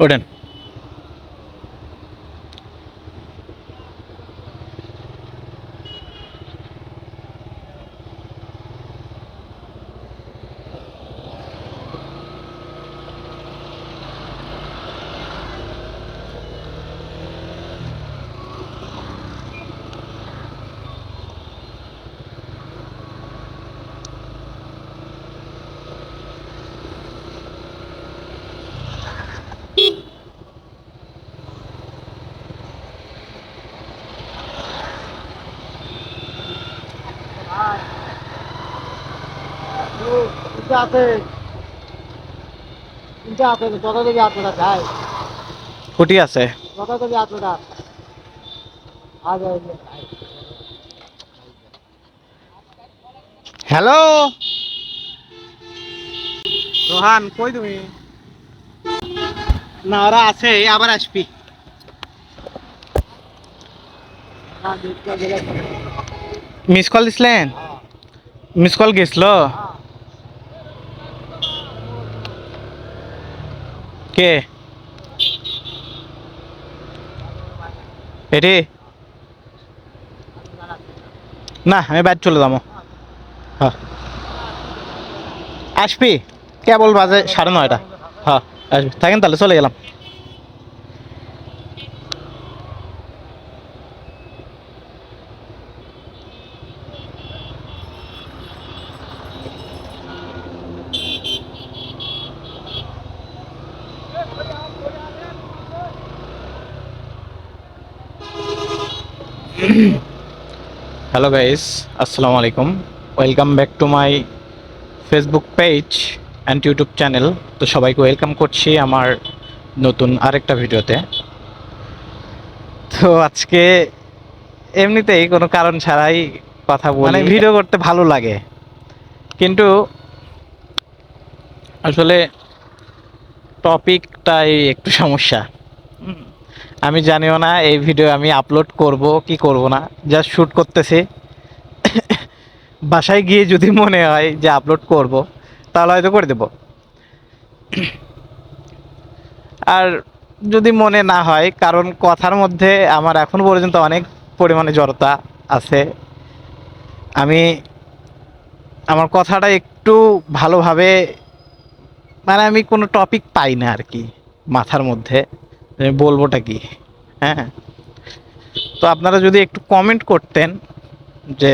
ওঠেন আপনারা আজ হ্যালো রোহান কই তুমি? না ওরা আছে আবার আসবি। মিস কল দিছিলেন? মিস কল গেছিল? কে? এটি? না, আমি বাইর চলে যাব। হ্যাঁ। আসবি? কেবল বাজে সাড়ে নয়টা? হ্যাঁ আসবি। থাকেন তাহলে, চলে গেলাম। হ্যালো গাইস আসসালামু আলাইকুম welcome back to my Facebook page and YouTube channel তো সবাইকে ওয়েলকাম করছি আমার নতুন আরেকটা ভিডিওতে। তো আজকে এমনিতেই কোনো কারণ ছাড়াই কথা বলি। মানে ভিডিও করতে ভালো লাগে। কিন্তু আসলে টপিকটাই একটু সমস্যা। আমি জানিও না, এই ভিডিও আমি আপলোড করব, কি করব না জাস্ট শ্যুট করতেছি। বাসায় গিয়ে যদি মনে হয় যে আপলোড করব, তাহলে হয়তো করে দেব। আর যদি মনে না হয়, কারণ কথার মধ্যে আমার এখন পর্যন্ত অনেক পরিমাণে জড়তা আছে। আমি, আমার কথাটা একটু ভালোভাবে মানে আমি কোনো টপিক পাই না আর কি, মাথার মধ্যে। আমি বলবোটা কি? হ্যাঁ তো আপনারা যদি একটু কমেন্ট করতেন যে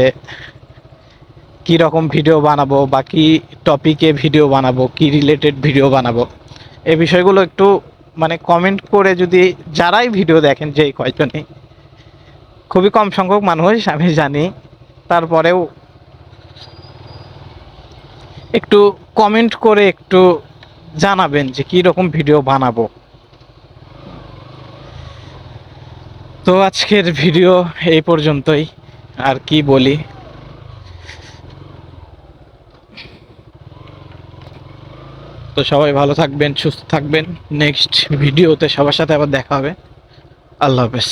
কি রকম ভিডিও বানাবো বা কি টপিকে ভিডিও বানাবো, কি রিলেটেড ভিডিও বানাবো, এই বিষয়গুলো একটু মানে কমেন্ট করে যদি যারাই ভিডিও দেখেন, যেই কয়জনই, খুবই কম সংখ্যক মানুষ, আমি জানি। তারপরেও একটু কমেন্ট করে একটু জানাবেন যে কি রকম ভিডিও বানাবো। তো আজকের ভিডিও এই পর্যন্তই, আর কি বলি? তো সবাই ভালো থাকবেন, সুস্থ থাকবেন। নেক্সট ভিডিওতে সবার সাথে আবার দেখা হবে। আল্লাহ হাফেজ।